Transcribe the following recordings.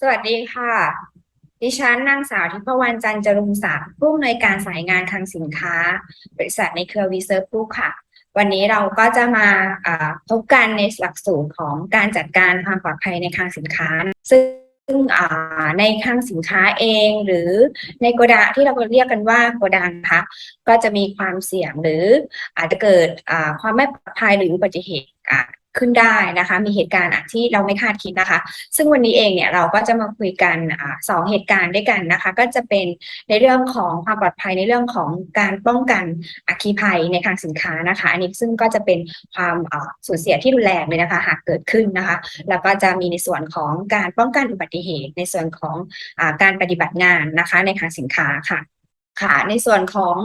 สวัสดีค่ะ ดิฉันนางสาวทิพวรรณจันจรุงศักดิ์ผู้อำนวยการสายงานคลังสินค้า บริษัทในเครือวีเซิร์ฟกค่ะ วันนี้เราก็จะมาพบกันในหลักสูตรของการจัดการความปลอดภัยในคลังสินค้า ซึ่งในคลังสินค้าเองหรือในโกดังที่เราเรียกกันว่าโกดังนะคะก็จะมีความเสี่ยงหรืออาจจะเกิดความไม่ปลอดภัยหรืออุบัติเหตุ ขึ้นได้นะคะ มีเหตุการณ์ที่เราไม่คาดคิดนะคะ ซึ่งวันนี้เองเนี่ยเราก็จะมาคุยกันอสองเหตุการณ์ด้วยกันนะคะ ก็จะเป็นในเรื่องของความปลอดภัยในเรื่องของการป้องกันอัคคีภัยในคลังสินค้านะคะ อันนี้ซึ่งก็จะเป็นความสูญเสียที่รุนแรงเลยนะคะ หากเกิดขึ้นนะคะ แล้วก็จะมีในส่วนของการป้องกันอุบัติเหตุ ในส่วนของอการปฏิบัติงานนะคะ ในคลังสินค้าค่ะ ค่ะในส่วนของ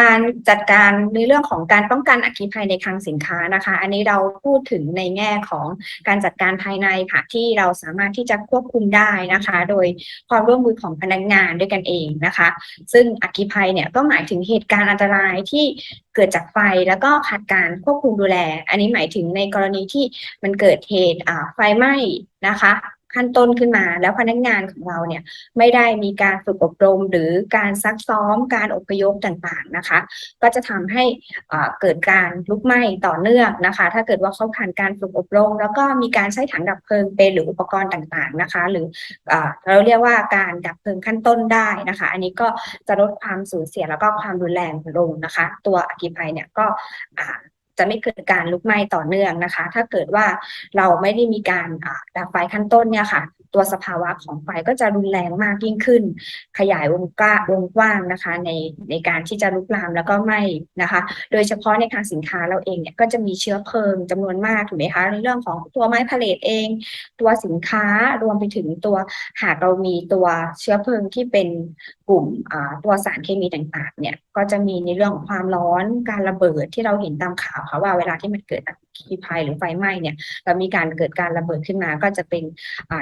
การจัดการในเรื่องของการป้องกันอัคคีภัยในคลังสินค้านะคะ อันนี้เราพูดถึงในแง่ของการจัดการภายในค่ะที่เราสามารถที่จะควบคุมได้นะคะ โดยความร่วมมือของพนักงานด้วยกันเองนะคะ ซึ่งอัคคีภัยเนี่ยก็หมายถึงเหตุการณ์อันตรายที่เกิดจากไฟแล้วก็ขาดการควบคุมดูแล อันนี้หมายถึงในกรณีที่มันเกิดเหตุไฟไหม้นะคะ ขั้นต้นขึ้นมา แล้วพนักงานของเราเนี่ยไม่ได้มีการฝึกอบรมหรือการซักซ้อมการอพยพต่างๆนะคะ ก็จะทำให้อ่าเกิดการลุกไหม้ต่อเนื่องนะคะ ถ้าเกิดว่าเขาผ่านการฝึกอบรม แล้วก็มีการใช้ถังดับเพลิงเป็นหรืออุปกรณ์ต่างๆนะคะ หรืออ่าเราเรียกว่าการดับเพลิงขั้นต้นได้นะคะ อันนี้ก็จะลดความสูญเสียแล้วก็ความรุนแรงลงนะคะ ตัวอัคคีภัยเนี่ยก็ จะไม่เกิดการลุกไหม้ต่อเนื่องนะคะ ถ้าเกิดว่าเราไม่ได้มีการดับไฟขั้นต้นเนี่ยค่ะ ตัวสภาวะของไฟก็จะรุนแรงมากยิ่งขึ้น ขยายวงกว้างวงกว้างนะคะ ในในการที่จะลุกลามแล้วก็ไหม้นะคะ โดยเฉพาะในทางสินค้าเราเองเนี่ยก็จะมีเชื้อเพลิงจำนวนมากถูกไหมคะในเรื่องของตัวไม้พาเลตเอง ตัวสินค้ารวมไปถึงตัวหากเรามีตัวเชื้อเพลิงที่เป็นกลุ่มตัวสารเคมีต่างๆเนี่ย ก็จะมีในเรื่องของความร้อนการระเบิดที่เราเห็นตามข่าวค่ะว่าเวลาที่มันเกิดอัคคีภัยหรือไฟไหม้เนี่ยแล้วมีการเกิดการระเบิดขึ้นมา ก็จะเป็น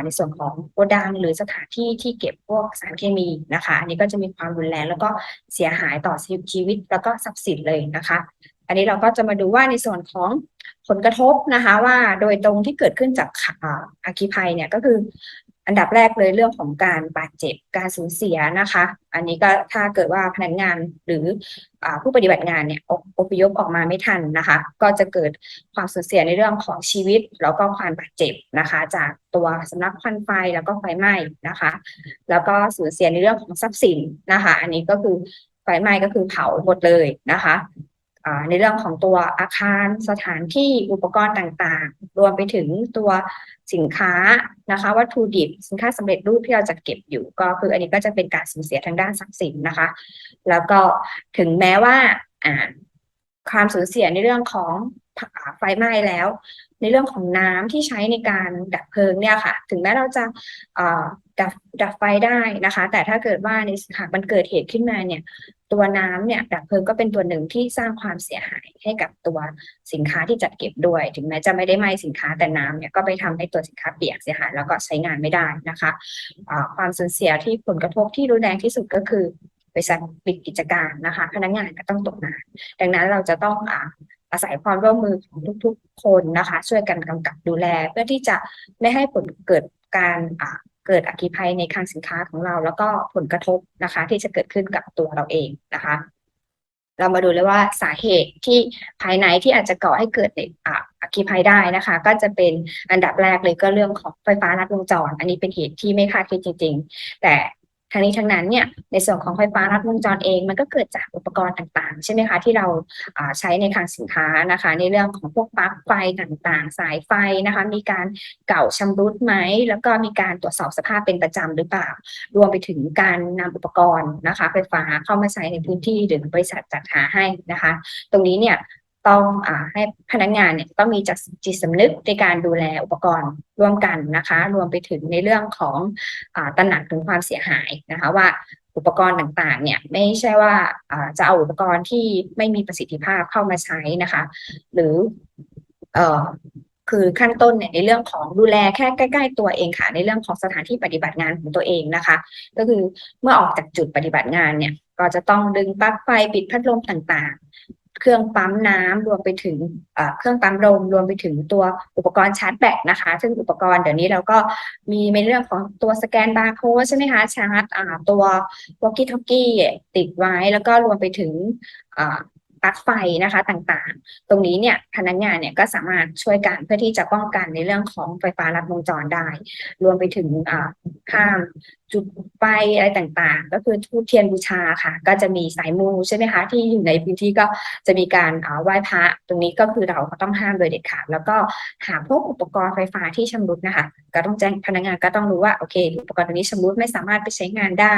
ในส่วนของโกดังหรือสถานที่ที่เก็บพวกสารเคมีนะคะ อันนี้ก็จะมีความรุนแรงแล้วก็เสียหายต่อชีวิตแล้วก็ทรัพย์สินเลยนะคะ อันนี้เราก็จะมาดูว่าในส่วนของผลกระทบนะคะว่าโดยตรงที่เกิดขึ้นจากอ่าอัคคีภัยเนี่ยก็คือ อันดับแรกเลยเรื่องของการบาดเจ็บการสูญเสียนะคะ อันนี้ก็ถ้าเกิดว่าพนักงานหรืออผู้ปฏิบัติงานเนี่ยออพยพออกมาไม่ทันนะคะ ก็จะเกิดความสูญเสียในเรื่องของชีวิต แล้วก็ความบาดเจ็บนะคะ จากตัวสำลักควันไฟแล้วก็ไฟไหม้นะคะ แล้วก็สูญเสียในเรื่องของทรัพย์สินนะคะ อันนี้ก็คือไฟไหม้ก็คือเผาหมดเลยนะคะ ในเรื่องของตัวอาคารสถานที่อุปกรณ์ต่างๆ รวมไปถึงตัวสินค้านะคะ วัตถุดิบสินค้าสำเร็จรูปที่เราจะเก็บอยู่ก็คืออันนี้ก็จะเป็นการสูญเสียทางด้านทรัพย์สินนะคะ แล้วก็ถึงแม้ว่าความสูญเสียในเรื่องของไฟไหม้แล้ว ในเรื่องของน้ำที่ใช้ในการดับเพลิงเนี่ยค่ะ ถึงแม้เราจะ ดับดับไฟได้นะคะ แต่ถ้าเกิดว่าในหากมันเกิดเหตุขึ้นมาเนี่ย ตัวน้ำเนี่ยดับเพลิงก็เป็นตัวหนึ่งที่สร้างความเสียหายให้กับตัวสินค้าที่จัดเก็บด้วย ถึงแม้จะไม่ได้ไหม้สินค้าแต่น้ำเนี่ยก็ไปทำให้ตัวสินค้าเปียกเสียหายแล้วก็ใช้งานไม่ได้นะคะอ่าความสูญเสียที่ผลกระทบที่รุนแรงที่สุดก็คือบริษัทปิดกิจการนะคะ พนักงานก็ต้องตกงาน ดังนั้นเราจะต้องอ่าอาศัยความร่วมมือของทุกๆ คนนะคะ ช่วยกันกำกับดูแล เพื่อที่จะไม่ให้ผลเกิดการ เกิดอคคีภัยในคลังสินค้าของเรา แล้วก็ผลกระทบนะคะ ที่จะเกิดขึ้นกับตัวเราเองนะคะ เรามาดูเลยว่าสาเหตุที่ภายในที่อาจจะก่อให้เกิดอ่าอัคคีภัยได้นะคะ ก็จะเป็นอันดับแรกเลยก็เรื่องของไฟฟ้าลัดวงจร อันนี้เป็นเหตุที่ไม่คาดคิดจริง ๆ แต่ ทั้งนี้ทั้งนั้นเนี่ยในส่วนของไฟฟ้าลัดวงจรเอง มันก็เกิดจากอุปกรณ์ต่างๆ ใช่ไหมคะที่เราใช้ในคลังสินค้านะคะ ในเรื่องของพวกปลั๊กไฟต่างๆ สายไฟนะคะ มีการเก่าชำรุดไหมแล้วก็มีการตรวจสอบสภาพเป็นประจำหรือเปล่า รวมไปถึงการนำอุปกรณ์นะคะ ไฟฟ้าเข้ามาใช้ในพื้นที่หรือบริษัทจัดหาให้นะคะ ตรงนี้เนี่ย ต้องอให้พนักงานเนี่ยต้องมีจักจิตสำนึกในการดูแลอุปกรณ์ร่วมกันนะคะ รวมไปถึงในเรื่องของอตระหนักถึงความเสียหายนะคะว่าอุปกรณ์ต่างๆ เนี่ยไม่ใช่ว่าจะเอาอุปกรณ์ที่ไม่มีประสิทธิภาพเข้ามาใช้นะคะ หรือเคือขั้นต้นเนี่ยในเรื่องของดูแลแค่ใกล้ ๆ ตัวเองค่ะ ในเรื่องของสถานที่ปฏิบัติงานของตัวเองนะคะ ก็คือเมื่อออกจากจุดปฏิบัติงานเนี่ย ก็จะต้องดึงปลั๊กไฟปิดพัดลมต่างๆ เครื่องปั๊มน้ำรวมไปถึงเครื่องปั๊มลมรวมไปถึงตัวอุปกรณ์ชาร์จแบตนะคะ ซึ่งอุปกรณ์เดี๋ยวนี้เราก็มีในเรื่องของตัวสแกนบาร์โค้ดใช่ไหมคะชาร์จตัววอลกิท็อกกี้ติดไว้ แล้วก็รวมไปถึง ปลั๊กไฟนะคะต่างๆ ตรงนี้เนี่ยพนักงานเนี่ยก็สามารถช่วยกันเพื่อที่จะป้องกันในเรื่องของไฟฟ้าลัดวงจรได้ รวมไปถึงอ่าห้ามจุดไฟอะไรต่างๆ ก็คือทูบเทียนบูชาค่ะ ก็จะมีสายมูใช่ไหมคะ ที่อยู่ในพื้นที่ก็จะมีการอ่าไหว้พระตรงนี้ก็คือเราก็ต้องห้ามโดยเด็ดขาดแล้วก็หาพวกอุปกรณ์ไฟฟ้าที่ชำรุดนะคะ ก็ต้องแจ้งพนักงานก็ต้องรู้ว่าโอเค อุปกรณ์ตัวนี้ชำรุดไม่สามารถไปใช้งานได้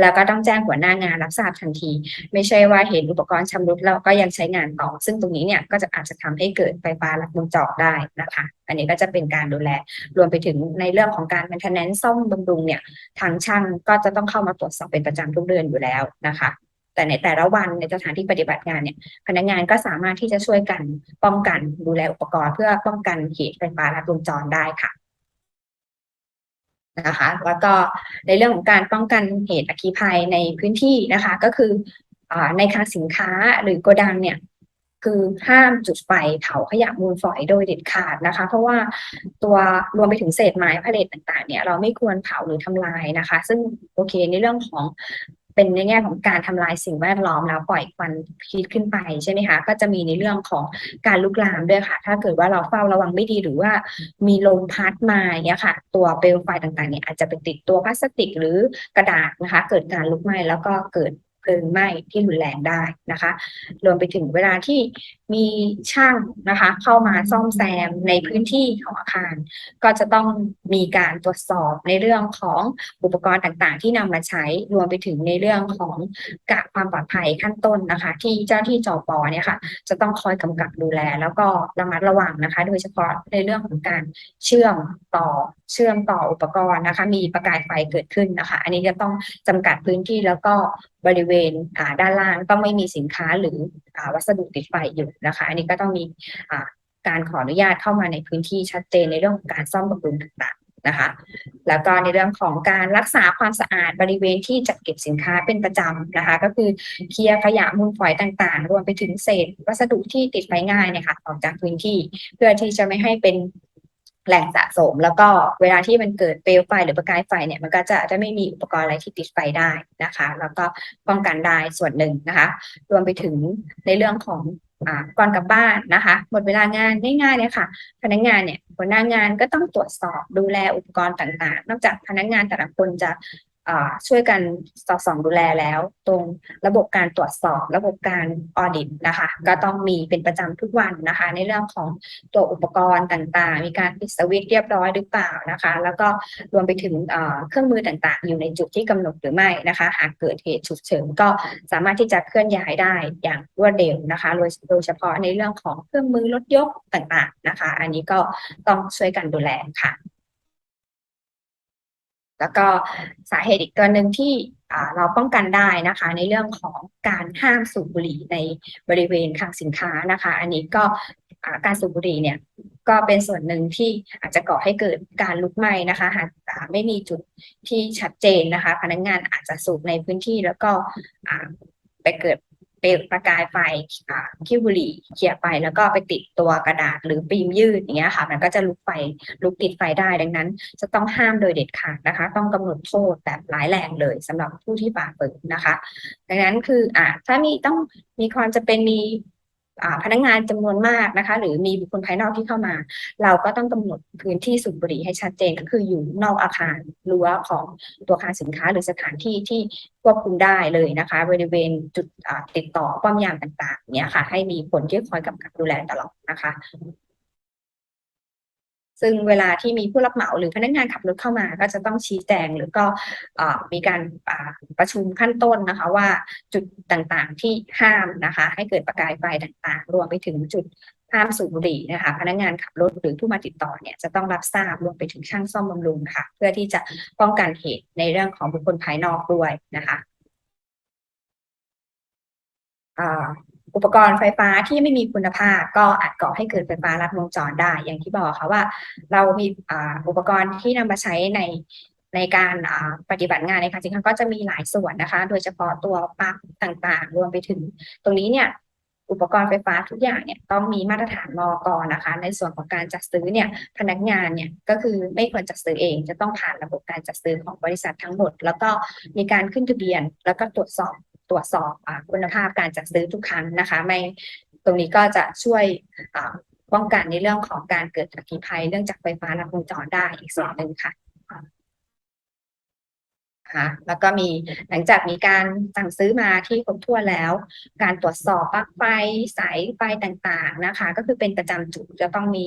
แล้วก็ต้องแจ้งหัวหน้างานรับทราบทันที ไม่ใช่ว่าเห็นอุปกรณ์ชำรุดแล้วก็ยังใช้งานต่อ ซึ่งตรงนี้เนี่ยก็จะอาจจะทำให้เกิดไฟฟ้าลัดวงจรได้นะคะ อันนี้ก็จะเป็นการดูแลรวมไปถึงในเรื่องของการ maintenance ซ่อมบำรุงเนี่ยทางช่างก็จะต้องเข้ามาตรวจสอบเป็นประจำทุกเดือนอยู่แล้วนะคะ แต่ในแต่ละวันในสถานที่ปฏิบัติงานเนี่ยพนักงานก็สามารถที่จะช่วยกันป้องกันดูแลอุปกรณ์ เพื่อป้องกันเหตุไฟฟ้าลัดวงจรได้ค่ะนะคะแล้วก็ในเรื่องของการป้องกันเหตุอัคคีภัยในพื้นที่นะคะ ก็คือ ในคลังสินค้าหรือโกดังเนี่ยคือห้ามจุดไฟเผาขยะมูลฝอยโดยเด็ดขาดนะคะ เพราะว่าตัวรวมไปถึงเศษไม้พาเลทต่างๆ เนี่ยเราไม่ควรเผาหรือทำลายนะคะ ซึ่งโอเคในเรื่องของเป็นในแง่ของการทำลายสิ่งแวดล้อมแล้วปล่อยควันพิษขึ้นไปใช่ไหมคะก็จะมีในเรื่องของการลุกลามด้วยค่ะ ถ้าเกิดว่าเราเฝ้าระวังไม่ดีหรือว่ามีลมพัดมาเงี้ยค่ะ ตัวเปลวไฟต่างๆเนี่ยอาจจะไปติดตัวพลาสติกหรือกระดาษนะคะ เกิดการลุกไหม้แล้วก็เกิด เพลิงไหม้ที่รุนแรงได้นะคะ รวมไปถึงเวลาที่มีช่างนะคะ เข้ามาซ่อมแซมในพื้นที่ของอาคาร ก็จะต้องมีการตรวจสอบในเรื่องของอุปกรณ์ต่างๆ ที่นำมาใช้รวมไปถึงในเรื่องของกะความปลอดภัยขั้นต้นนะคะ ที่เจ้าที่จอปอเนี่ยค่ะ จะต้องคอยกำกับดูแล แล้วก็ระมัดระวังนะคะ โดยเฉพาะในเรื่องของการเชื่อมต่อ เชื่อมต่ออุปกรณ์นะคะ มีประกายไฟเกิดขึ้นนะคะ อันนี้จะต้องจำกัดพื้นที่แล้วก็บริเวณด้านล่างต้องไม่มีสินค้าหรืออวัสดุติดไฟอยู่นะคะ อันนี้ก็ต้องมีการขออนุญาตเข้ามาในพื้นที่ชัดเจนในเรื่องของการซ่อมบำรุงต่างๆนะคะ แล้วก็ในเรื่องของการรักษาความสะอาดบริเวณที่จัดเก็บสินค้าเป็นประจำนะคะ ก็คือเคลียร์ขยะมูลฝอยต่างๆ รวมไปถึงเศษวัสดุที่ติดไฟง่ายเนยคะออกจากพื้นที่เพื่อที่จะไม่ให้เป็น แหล่งสะสม แล้วก็เวลาที่มันเกิดเปลวไฟหรือประกายไฟเนี่ยมันก็จะจะไม่มีอุปกรณ์อะไรที่ติดไฟได้นะคะ แล้วก็ป้องกันได้ส่วนหนึ่งนะคะ รวมไปถึงในเรื่องของอ่าก่อนกลับบ้านนะคะหมดเวลางานง่ายๆเลยค่ะ พนักงานเนี่ยหัวหน้างานก็ต้องตรวจสอบดูแลอุปกรณ์ต่างๆ นอกจากพนักงานแต่ละคนจะ ช่วยกันสอดส่องดูแลแล้ว ตรงระบบการตรวจสอบ ระบบการออดิตนะคะ ก็ต้องมีเป็นประจำทุกวันนะคะ ในเรื่องของตัวอุปกรณ์ต่างๆ มีการปิดสวิตช์เรียบร้อยหรือเปล่านะคะ แล้วก็รวมไปถึงเครื่องมือต่างๆ อยู่ในจุดที่กำหนดหรือไม่นะคะ หากเกิดเหตุฉุกเฉินก็สามารถที่จะเคลื่อนย้ายได้อย่างรวดเร็วนะคะโดยเฉพาะในเรื่องของเครื่องมือรถยกต่างๆนะคะ อันนี้ก็ต้องช่วยกันดูแลค่ะ แล้วก็สาเหตุอีกตัวหนึ่งที่เราป้องกันได้นะคะ ในเรื่องของการห้ามสูบบุหรี่ในบริเวณคลังสินค้านะคะ อันนี้ก็การสูบบุหรี่เนี่ยก็เป็นส่วนหนึ่งที่อาจจะก่อให้เกิดการลุกไหม้นะคะ หากไม่มีจุดที่ชัดเจนนะคะ พนักงานอาจจะสูบในพื้นที่แล้วก็ไปเกิด เปลวประกายไฟขี้บุหรี่เขี่ยไปแล้วก็ไปติดตัวกระดาษหรือฟิล์มยืดอย่างเงี้ยค่ะ มันก็จะลุกไฟลุกติดไฟได้ดังนั้น จะต้องห้ามโดยเด็ดขาดนะคะ ต้องกำหนดโทษแบบร้ายแรงเลยสำหรับผู้ที่ฝ่าฝืนนะคะ ดังนั้นคืออ่าถ้ามีต้องมีความจะเป็นมี พนักงานจำนวนมากนะคะ หรือมีบุคคลภายนอกที่เข้ามา เราก็ต้องกำหนดพื้นที่สูบบุหรี่ให้ชัดเจนก็คืออยู่นอกอาคารรั้วของตัวอาคารสินค้า หรือสถานที่ที่ควบคุมได้เลยนะคะ บริเวณจุดติดต่อป้อมยามต่างๆเนี่ยค่ะ ให้มีคนที่คอยกำกับดูแลตลอดนะคะ ซึ่งเวลาที่มีผู้รับเหมาหรือพนักงานขับรถเข้ามา ก็จะต้องชี้แจงหรือก็มีการประชุมขั้นต้นนะคะว่าจุดต่างๆที่ห้ามนะคะให้เกิดประกายไฟต่างๆ รวมไปถึงจุดห้ามสูบบุหรี่นะคะพนักงานขับรถหรือผู้มาติดต่อเนี่ยจะต้องรับทราบรวมไปถึงช่างซ่อมบำรุงค่ะ เพื่อที่จะป้องกันเหตุในเรื่องของบุคคลภายนอกด้วยนะคะ อุปกรณ์ไฟฟ้าที่ไม่มีคุณภาพ ก็อาจก่อให้เกิดไฟฟ้าลัดวงจรได้ อย่างที่บอกค่ะว่า เรามีอุปกรณ์ที่นำมาใช้ในในการปฏิบัติงานในคลังสินค้าก็จะมีหลายส่วนนะคะ โดยเฉพาะตัวปลั๊กต่างๆ รวมไปถึง ตรงนี้เนี่ยอุปกรณ์ไฟฟ้าทุกอย่างเนี่ยต้องมีมาตรฐานมอกนะคะ ในส่วนของการจัดซื้อเนี่ยพนักงานเนี่ยก็คือไม่ควรจัดซื้อเอง จะต้องผ่านระบบการจัดซื้อของบริษัททั้งหมด แล้วก็มีการขึ้นทะเบียน แล้วก็ตรวจสอบ ตรวจสอบอคุณภาพการจัดซื้อทุกครั้งนะคะ ไม่ตรงนี้ก็จะช่วยป้องกันในเรื่องของการเกิดอัคคีภัยเรื่องจากไฟฟ้าลัดวงจรได้อีกส่วนหนึ่งค่ะค่ะแล้วก็มีหลังจากมีการสั่งซื้อมาที่ครบถ้วนแล้ว การตรวจสอบปลั๊กไฟสายไฟต่างๆนะคะ ก็คือเป็นประจำจุดจะต้องมี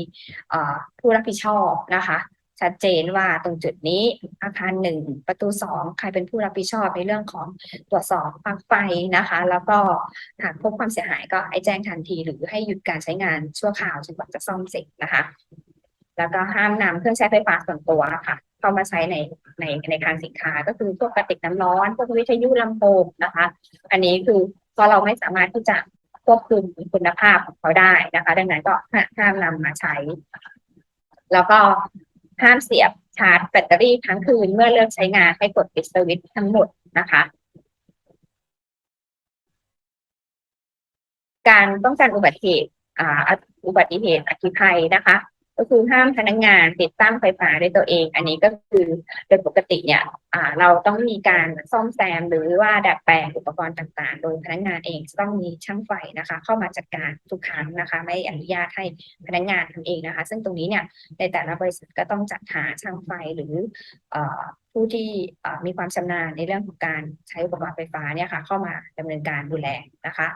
ผู้รับผิดชอบนะคะ ชัดเจนว่าตรงจุดนี้อาคารหนึ่งประตูสองใครเป็นผู้รับผิดชอบในเรื่องของตรวจสอบปลั๊กไฟนะคะ แล้วก็หากพบความเสียหายก็ให้แจ้งทันที หรือให้หยุดการใช้งานชั่วคราวจนกว่าจะซ่อมเสร็จนะคะ แล้วก็ห้ามนำเครื่องใช้ไฟฟ้าส่วนตัวค่ะ เข้ามาใช้ในในในคลังสินค้าก็คือพวกกระติกน้ำร้อนพวกวิทยุลำโพงนะคะ อันนี้คือพอเราไม่สามารถที่จะควบคุมคุณภาพของเขาได้นะคะ ดังนั้นก็ห้ามนำมาใช้ แล้วก็ ห้ามเสียบชาร์จแบตเตอรี่ทั้งคืนเมื่อเลิกใช้งานให้กดปิดสวิตช์ทั้งหมดนะคะ การป้องกันอุบัติเหตุอ,อุบัติเหตุอัคคีภัยนะคะ ก็คือห้ามพนักงานติดตั้งไฟฟ้าด้วยตัวเอง อันนี้ก็คือโดยปกติเนี่ยเราต้องมีการซ่อมแซมหรือว่าดัดแปลงอุปกรณ์ต่างๆ โดยพนักงานเองจะต้องมีช่างไฟนะคะ เข้ามาจัดการทุกครั้งนะคะ ไม่อนุญาตให้พนักงานทำเองนะคะ ซึ่งตรงนี้เนี่ยในแต่ละบริษัทก็ต้องจัดหาช่างไฟหรืออผู้ที่มีความชำนาญในเรื่องของการใช้อุปกรณ์ไฟฟ้าเนี่ยค่ะเข้ามาดำเนินการดูแลนะคะ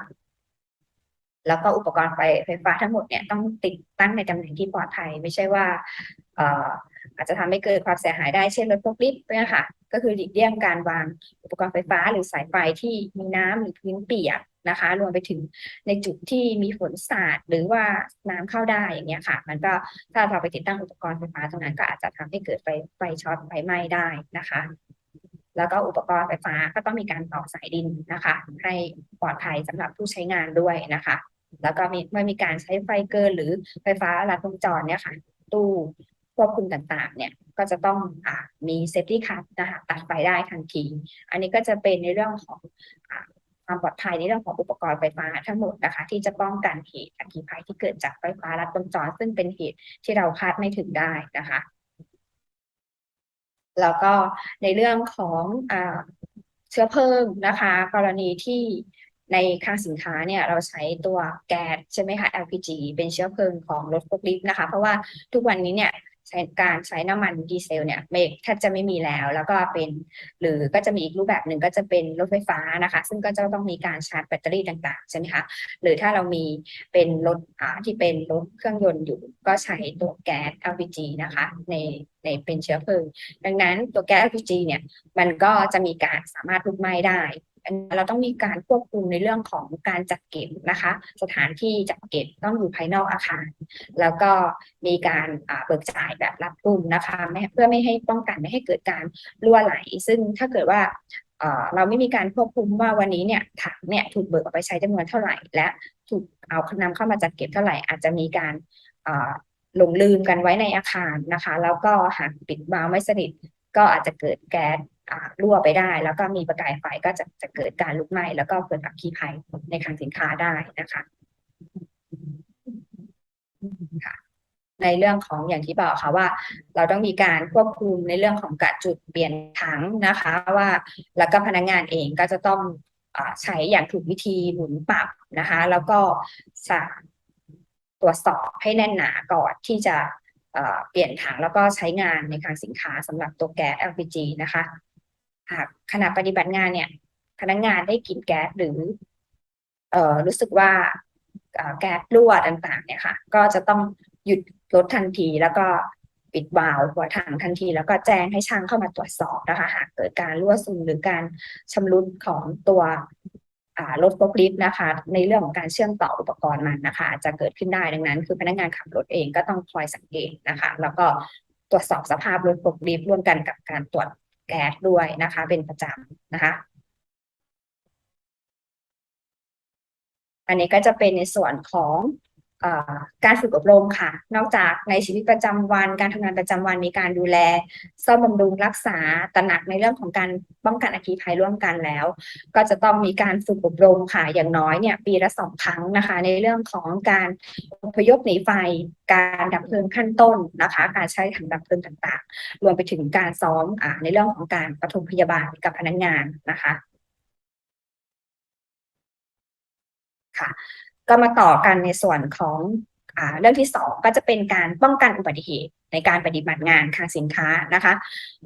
แล้วก็อุปกรณ์ไฟไฟฟ้าทั้งหมดเนี่ยต้องติดตั้งในตำแหน่งที่ปลอดภัย ไม่ใช่ว่าอาจจะทำให้เกิดความเสียหายได้เช่นรถพกลิฟต์เนี่ยค่ะ ก็คือหลีกเลี่ยงการวางอุปกรณ์ไฟฟ้าหรือสายไฟที่มีน้ำหรือพื้นเปียกนะคะ รวมไปถึงในจุดที่มีฝนสาดหรือว่าน้ำเข้าได้อย่างเงี้ยค่ะ มันก็ถ้าเราไปติดตั้งอุปกรณ์ไฟฟ้าตรงนั้นก็อาจจะทำให้เกิดไฟไฟช็อตไฟไหม้ได้นะคะ แล้วก็อุปกรณ์ไฟฟ้าก็ต้องมีการต่อสายดินนะคะ ให้ปลอดภัยสำหรับผู้ใช้งานด้วยนะคะ แล้วก็มีเมื่อมีการใช้ไฟเกินหรือไฟฟ้าลัดวงจรเนี่ยค่ะ ตู้ควบคุมต่างๆ เนี่ยก็จะต้องอมีเซฟตี้คัทนะคะตัดไฟได้ทันที อันนี้ก็จะเป็นในเรื่องของอความปลอดภัยในเรื่องของอุปกรณ์ไฟฟ้าทั้งหมดนะคะ ที่จะป้องกันเหตุอัคคีภัยที่เกิดจากไฟฟ้าลัดวงจร ซึ่งเป็นเหตุที่เราคาดไม่ถึงได้นะคะ แล้วก็ในเรื่องของอเชื้อเพลิงนะคะ กรณีที่ ในคลังสินค้าเนี่ยเราใช้ตัวแก๊สใช่ไหมคะ LPG เป็นเชื้อเพลิงของรถพกลิฟต์นะคะ เพราะว่าทุกวันนี้เนี่ยใช้การใช้น้ำมันดีเซลเนี่ยไม่แทบจะไม่มีแล้ว แล้วก็เป็นหรือก็จะมีอีกรูปแบบหนึ่งก็จะเป็นรถไฟฟ้านะคะ ซึ่งก็จะต้องมีการชาร์จแบตเตอรี่ต่างๆใช่ไหมคะหรือถ้าเรามีเป็นรถอ่าที่เป็นรถเครื่องยนต์อยู่ ก็ใช้ตัวแก๊ส LPG นะคะในในเป็นเชื้อเพลิง ดังนั้นตัวแก๊ส LPG เนี่ยมันก็จะมีการสามารถลุกไหม้ได้ เราต้องมีการควบคุมในเรื่องของการจัดเก็บนะคะ สถานที่จัดเก็บต้องอยู่ภายนอกอาคาร แล้วก็มีการเบิกจ่ายแบบรัดกุมนะคะเพื่อไม่ให้ป้องกันไม่ให้เกิดการรั่วไหล ซึ่งถ้าเกิดว่าเราไม่มีการควบคุมว่าวันนี้เนี่ยถังเนี่ยถูกเบิกออกไปใช้จำนวนเท่าไหร่ และถูกเอานำเข้ามาจัดเก็บเท่าไหร่ อาจจะมีการหลงลืมกันไว้ในอาคารนะคะ แล้วก็หากปิดวาล์วไม่สนิทก็อาจจะเกิดแก๊ส รั่วไปได้ แล้วก็มีประกายไฟก็จะจะเกิดการลุกไหม้แล้วก็เกิดอัคคีภัยในคลังสินค้าได้นะคะค่ะในเรื่องของอย่างที่บอกค่ะว่า เราต้องมีการควบคุมในเรื่องของการจุดเปลี่ยนถังนะคะว่าแล้วก็พนักงานเองก็จะต้องอใช้อย่างถูกวิธีหมุนปรับนะคะ แล้วก็สตรวจสอบให้แน่นหนาก่อนที่จะเปลี่ยนถังแล้วก็ใช้งานในคลังสินค้าสำหรับตัวแก๊ส LPG นะคะ ขณะปฏิบัติงานเนี่ย พนักงานได้กลิ่นแก๊สหรือ เอ่อรู้สึกว่าแก๊สรั่วต่างๆ เนี่ยค่ะ ก็จะต้องหยุดรถทันทีแล้วก็ปิดวาล์วหัวถังทันที แล้วก็แจ้งให้ช่างเข้ามาตรวจสอบนะคะหากเกิดการรั่วซึมหรือการชำรุดของตัวรถโฟล์คลิฟนะคะ ในเรื่องของการเชื่อมต่ออุปกรณ์มันนะคะ จะเกิดขึ้นได้ดังนั้น คือพนักงานขับรถเองก็ต้องคอยสังเกตนะคะ แล้วก็ตรวจสอบสภาพรถโฟล์คลิฟร่วมกันกับการตรวจ แก๊สด้วยนะคะ เป็นประจำนะคะ อันนี้ก็จะเป็นในส่วนของ การฝึกอบรมค่ะ นอกจากในชีวิตประจำวัน การทำงานประจำวันมีการดูแลซ่อมบำรุงรักษาตระหนักในเรื่องของการป้องกันอัคคีภัยร่วมกันแล้ว ก็จะต้องมีการฝึกอบรมค่ะ อย่างน้อยเนี่ยปีละสองครั้งนะคะ ในเรื่องของการอพยพหนีไฟ การดับเพลิงขั้นต้นนะคะ การใช้ถังดับเพลิงต่างๆ รวมไปถึงการซ้อมอในเรื่องของการปฐมพยาบาลกับพนักงานนะคะค่ะ ก็มาต่อกันในส่วนของอ่าเรื่องที่สองก็จะเป็นการป้องกันอุบัติเหตุในการปฏิบัติงานคลังสินค้านะคะ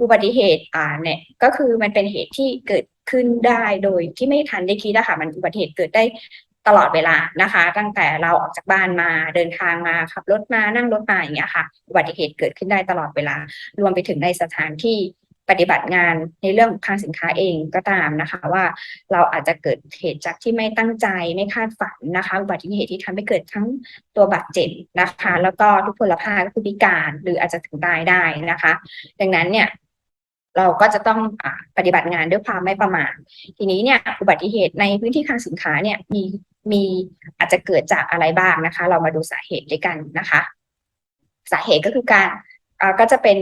อุบัติเหตุอ่าเนี่ยก็คือมันเป็นเหตุที่เกิดขึ้นได้โดยที่ไม่ทันได้คิดนะคะมันอุบัติเหตุเกิดได้ตลอดเวลานะคะ ตั้งแต่เราออกจากบ้านมาเดินทางมาขับรถมานั่งรถมาอย่างเงี้ยค่ะ อุบัติเหตุเกิดขึ้นได้ตลอดเวลา รวมไปถึงในสถานที่ ปฏิบัติงานในเรื่องของคลังสินค้าเองก็ตามนะคะ ว่าเราอาจจะเกิดเหตุจากที่ไม่ตั้งใจไม่คาดฝันนะคะอุบัติเหตุที่ทำให้เกิดทั้งตัวบาดเจ็บนะคะ แล้วก็ทุกพลภาพก็คือพิการหรืออาจจะถึงตายได้นะคะ ดังนั้นเนี่ยเราก็จะต้องอปฏิบัติงานด้วยความไม่ประมาททีนี้เนี่ยอุบัติเหตุในพื้นที่คลังสินค้าเนี่ยมีมีอาจจะเกิดจากอะไรบ้างนะคะ เรามาดูสาเหตุด้วยกันนะคะ สาเหตุก็คือการก็จะเป็น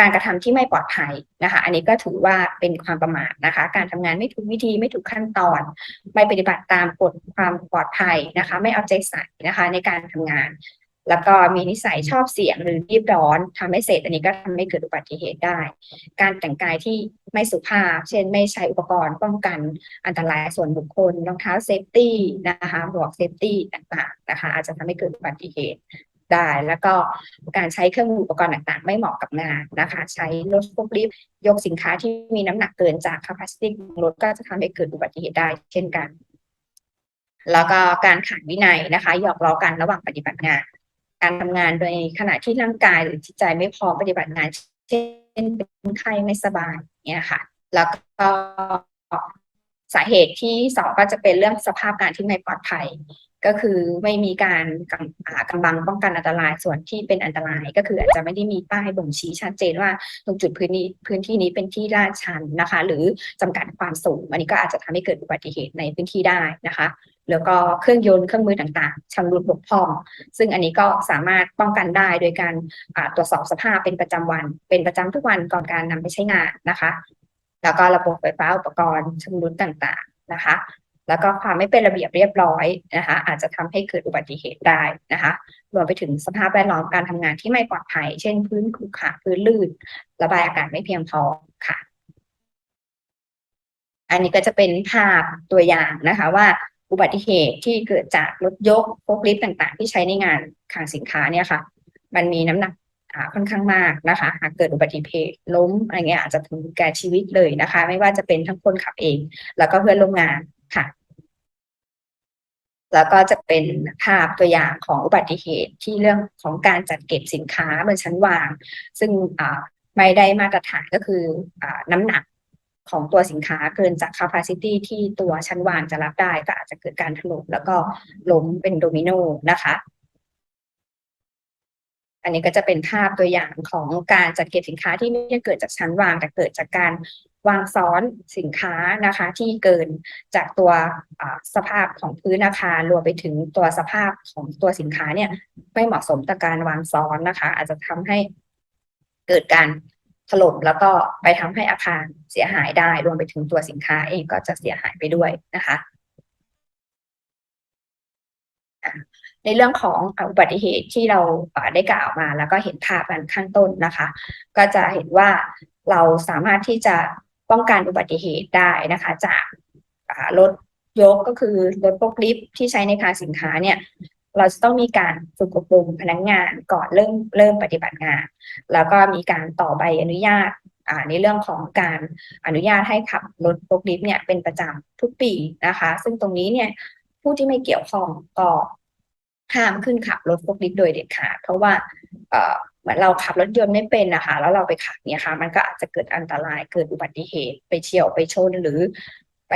การกระทำที่ไม่ปลอดภัยนะคะ อันนี้ก็ถือว่าเป็นความประมาทนะคะ การทำงานไม่ถูกวิธีไม่ถูกขั้นตอน ไม่ปฏิบัติตามกฎความปลอดภัยนะคะ ไม่เอาใจใส่นะคะ ในการทำงาน แล้วก็มีนิสัยชอบเสี่ยงหรือรีบร้อนทำให้เสร็จอันนี้ก็ทำให้เกิดอุบัติเหตุได้ การแต่งกายที่ไม่สุภาพ เช่น ไม่ใช้อุปกรณ์ป้องกันอันตรายส่วนบุคคลรองเท้าเซฟตี้นะคะหมวกเซฟตี้ต่างๆนะคะ อาจจะทำให้เกิดอุบัติเหตุ ได้ แล้วก็การใช้เครื่องมืออุปกรณ์ต่างๆ ไม่เหมาะกับงานนะคะ ใช้รถพวกลิฟต์ยกสินค้าที่มีน้ำหนักเกินจาก capacity ของรถก็จะทำให้เกิดอุบัติเหตุได้ เช่นกัน แล้วก็การขาดวินัยนะคะหยอกล้อกันระหว่างปฏิบัติงาน การทำงานโดยขณะที่ร่างกายหรือจิตใจไม่พร้อมปฏิบัติงาน เช่นเป็นไข้ไม่สบายเนี่ยค่ะ แล้วก็สาเหตุที่สองก็จะเป็นเรื่องสภาพการที่ไม่ปลอดภัย ก็คือไม่มีการกำกำบังป้องกันอันตรายส่วนที่เป็นอันตรายก็คืออาจจะไม่ได้มีป้ายบ่งชี้ชัดเจนว่าตรงจุดพื้นนี้พื้นที่นี้เป็นที่ลาดชันนะคะ หรือจำกัดความสูงอันนี้ก็อาจจะทำให้เกิดอุบัติเหตุในพื้นที่ได้นะคะ แล้วก็เครื่องยนต์เครื่องมือต่างๆชำรุดบกพร่อง ซึ่งอันนี้ก็สามารถป้องกันได้โดยการตรวจสอบสภาพเป็นประจำวัน เป็นประจำทุกวันก่อนการนำไปใช้งานนะคะ แล้วก็ระบบไฟฟ้าอุปกรณ์ชำรุดต่างๆนะคะ แล้วก็ความไม่เป็นระเบียบเรียบร้อยนะคะ อาจจะทำให้เกิดอุบัติเหตุได้นะคะ รวมไปถึงสภาพแวดล้อมการทำงานที่ไม่ปลอดภัย เช่นพื้นขรุขระพื้นลื่น ระบายอากาศไม่เพียงพอค่ะ อันนี้ก็จะเป็นภาพตัวอย่างนะคะว่าอุบัติเหตุที่เกิดจากรถยกโฟล์คลิฟต์ต่างๆ ที่ใช้ในงานคลังสินค้าเนี่ยค่ะ มันมีน้ำหนักค่อนข้างมากนะคะหากเกิดอุบัติเหตุล้มอะไรเงี้ยอาจจะถึงแก่ชีวิตเลยนะคะ ไม่ว่าจะเป็นทั้งคนขับเอง แล้วก็เพื่อนร่วมงานค่ะ แล้วก็จะเป็นภาพตัวอย่างของอุบัติเหตุที่เรื่องของการจัดเก็บสินค้าบนชั้นวาง ซึ่งไม่ได้มาตรฐานก็คืออน้ำหนักของตัวสินค้าเกินจาก capacity ที่ตัวชั้นวางจะรับได้ก็อาจจะเกิดการถล่มแล้วก็ล้มเป็นโดมิโนนะคะ อันนี้ก็จะเป็นภาพตัวอย่างของการจัดเก็บสินค้าที่ไม่ได้เกิดจากชั้นวาง แต่เกิดจากการ วางซ้อนสินค้านะคะ ที่เกินจากตัวสภาพของพื้นอาคารรวมไปถึงตัวสภาพของตัวสินค้าเนี่ย ไม่เหมาะสมต่อการวางซ้อนนะคะ อาจจะทำให้เกิดการถล่มแล้วก็ไปทำให้อาคารเสียหายได้ รวมไปถึงตัวสินค้าเองก็จะเสียหายไปด้วยนะคะ ในเรื่องของอุบัติเหตุที่เราได้กล่าวมาแล้วก็เห็นภาพกันข้างต้นนะคะ ก็จะเห็นว่าเราสามารถที่จะ ป้องกันอุบัติเหตุได้นะคะ จากรถยกก็คือรถพวกลิฟที่ใช้ในคลังสินค้าเนี่ยเราจะต้องมีการฝึกอบรมพนักงานก่อนเริ่มเริ่มปฏิบัติงาน แล้วก็มีการต่อใบอนุญาตในเรื่องของการอนุญาตให้ขับรถพวกลิฟเนี่ยเป็นประจำทุกปีนะคะ ซึ่งตรงนี้เนี่ยผู้ที่ไม่เกี่ยวข้องก็ห้ามขึ้นขับรถพวกลิฟโดยเด็ดขาดเพราะว่า มือนเราขับรถยนต์ไม่เป็นนะคะแล้วเราไปขับเนี่ยค่ะ มันก็อาจจะเกิดอันตรายเกิดอุบัติเหตุ ไปเฉี่ยวไปชนหรือไป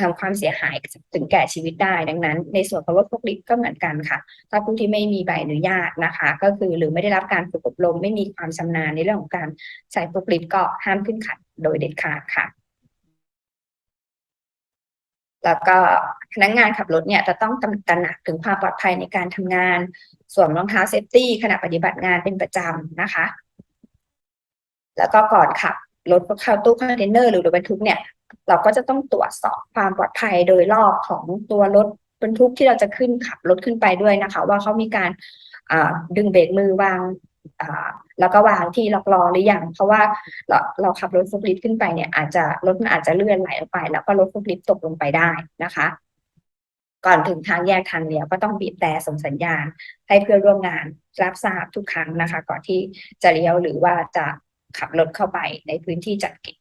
ทำความเสียหายถึงแก่ชีวิตได้ ดังนั้น ในส่วนของรถพวกลิฟต์ก็เหมือนกันค่ะ ถ้าผู้ที่ไม่มีใบอนุญาตนะคะ ก็คือหรือไม่ได้รับการฝึกอบรม ไม่มีความชำนาญในเรื่องของการใช้พวกลิฟต์ก็ห้ามขึ้นขับโดยเด็ดขาดค่ะ แล้วก็พนักงานขับรถเนี่ยจะต้องตระหนักถึงความปลอดภัยในการทำงาน สวมรองเท้าเซฟตี้ขณะปฏิบัติงานเป็นประจำนะคะ แล้วก็ก่อนขับรถเข้าตู้คอนเทนเนอร์หรือรถบรรทุกเนี่ย เราก็จะต้องตรวจสอบความปลอดภัยโดยรอบของตัวรถบรรทุกที่เราจะขึ้นขับรถขึ้นไปด้วยนะคะ ว่าเขามีการดึงเบรกมือวาง แล้วก็วางที่ล็อกล้อหรือยัง เพราะว่าเราเราขับรถฟุกลิฟต์ขึ้นไปเนี่ยอาจจะรถมันอาจจะเลื่อนไหลออกไป แล้วก็รถฟุกลิฟต์ตกลงไปได้นะคะ ก่อนถึงทางแยกทางเลี้ยวก็ต้องบีบแต่ส่งสัญญาณ ให้เพื่อนร่วมงานรับทราบทุกครั้งนะคะ ก่อนที่จะเลี้ยวหรือว่าจะขับรถเข้าไปในพื้นที่จัดเก็บ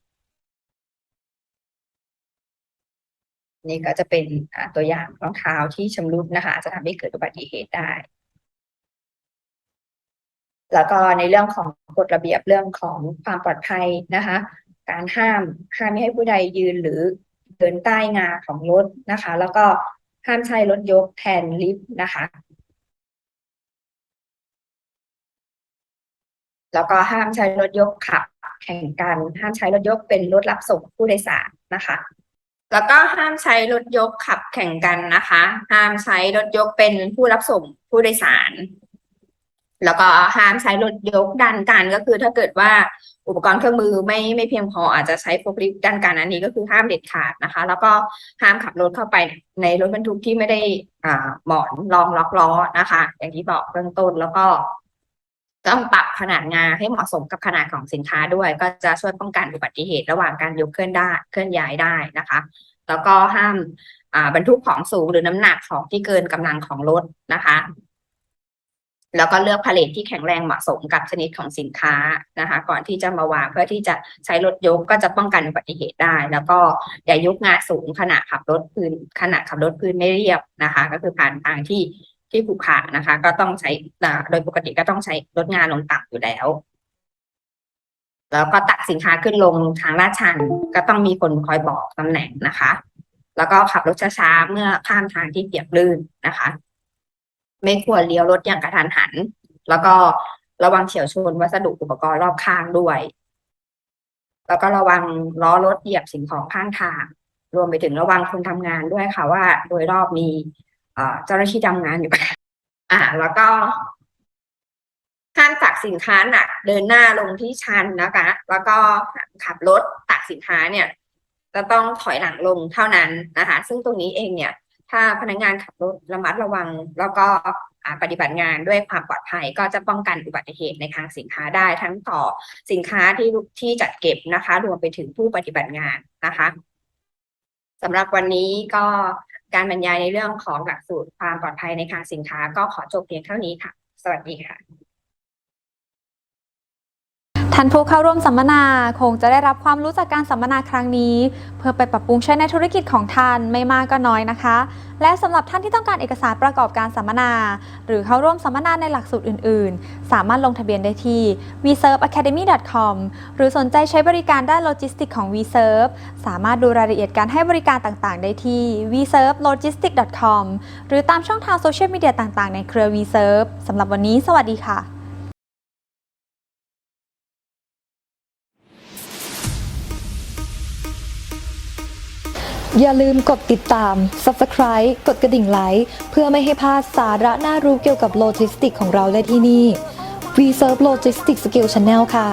นี่ก็จะเป็นตัวอย่างรองเท้าที่ชำรุดนะคะ จะทำให้เกิดอุบัติเหตุได้ แล้วก็ในเรื่องของกฎระเบียบเรื่องของความปลอดภัยนะคะ การห้ามห้ามไม่ให้ผู้ใดยืนหรือเดินใต้งาของรถนะคะ แล้วก็ห้ามใช้รถยกแทนลิฟต์นะคะ แล้วก็ห้ามใช้รถยกขับแข่งกัน ห้ามใช้รถยกเป็นรถรับส่งผู้โดยสารนะคะ แล้วก็ห้ามใช้รถยกขับแข่งกันนะคะ ห้ามใช้รถยกเป็นผู้รับส่งผู้โดยสาร แล้วก็ห้ามใช้รถยกดันกันก็คือถ้าเกิดว่าอุปกรณ์เครื่องมือไม่ไม่เพียงพออาจจะใช้โฟล์คลิฟต์ดันกันอันนี้ก็คือห้ามเด็ดขาดนะคะ แล้วก็ห้ามขับรถเข้าไปในรถบรรทุกที่ไม่ได้อ่าหมอนรองล็อกล้อนะคะ อย่างที่บอกเบื้องต้นแล้วก็ต้องปรับขนาดงานให้เหมาะสมกับขนาดของสินค้าด้วย ก็จะช่วยป้องกันอุบัติเหตุระหว่างการยกเคลื่อนได้เคลื่อนย้ายได้นะคะ แล้วก็ห้ามอ่าบรรทุกของสูงหรือน้ำหนักของที่เกินกำลังของรถนะคะ แล้วก็เลือกพาเลทที่แข็งแรงเหมาะสมกับชนิดของสินค้านะคะ ก่อนที่จะมาวางเพื่อที่จะใช้รถยกก็จะป้องกันอุบัติเหตุได้ แล้วก็อย่ายกงาสูงขณะขับรถพื้นขณะขับรถพื้นไม่เรียบนะคะ ก็คือผ่านทางที่ที่ขุขระนะคะ ก็ต้องใช้โดยปกติก็ต้องใช้รถงานลงต่ำอยู่แล้ว แล้วก็ตักสินค้าขึ้นลงทางลาดชันก็ต้องมีคนคอยบอกตำแหน่งนะคะ แล้วก็ขับรถช้าๆเมื่อข้ามทางที่เปียกลื่นนะคะ ไม่ควรเลี้ยวรถอย่างกระทันหัน แล้วก็ระวังเฉียวชนวัสดุอุปกรณ์รอบข้างด้วย แล้วก็ระวังล้อรถเหยียบสิ่งของข้างทาง รวมไปถึงระวังคนทำงานด้วยค่ะว่า โดยรอบมีเจ้าหน้าที่ทำงานอยู่ อ่า แล้วก็ห้ามตักสินค้าหนักเดินหน้าลงที่ชันนะคะ แล้วก็ขับรถตักสินค้าเนี่ยจะต้องถอยหลังลงเท่านั้นนะคะ ซึ่งตรงนี้เองเนี่ย ถ้าพนักงานขับรถระมัดระวัง แล้วก็ปฏิบัติงานด้วยความปลอดภัยก็จะป้องกันอุบัติเหตุในทางสินค้าได้ทั้งต่อสินค้าที่ที่จัดเก็บนะคะ รวมไปถึงผู้ปฏิบัติงานนะคะสำหรับวันนี้ก็การบรรยายในเรื่องของหลักสูตรความปลอดภัยในทางสินค้า ก็ขอจบเพียงเท่านี้ค่ะ สวัสดีค่ะ ท่านผู้เข้าร่วมสัมมนาคงจะได้รับความรู้จากการสัมมนาครั้งนี้ เพื่อไปปรับปรุงใช้ในธุรกิจของท่านไม่มากก็น้อยนะคะ และสำหรับท่านที่ต้องการเอกสารประกอบการสัมมนา หรือเข้าร่วมสัมมนาในหลักสูตรอื่น ๆ สามารถลงทะเบียนได้ที่ vserveacademy.com หรือสนใจใช้บริการด้านโลจิสติกของ vserve สามารถดูรายละเอียดการให้บริการต่าง ๆ ได้ที่ vservelogistics.com หรือตามช่องทางโซเชียลมีเดียต่าง ๆ ในเครือ vserve สำหรับวันนี้ สวัสดีค่ะ อย่าลืมกดติดตาม Subscribe กดกระดิ่งไลค์เพื่อไม่ให้พลาดสาระน่ารู้เกี่ยวกับโลจิสติกของเราได้ที่นี่ V Serve Logistics Skill Channel ค่ะ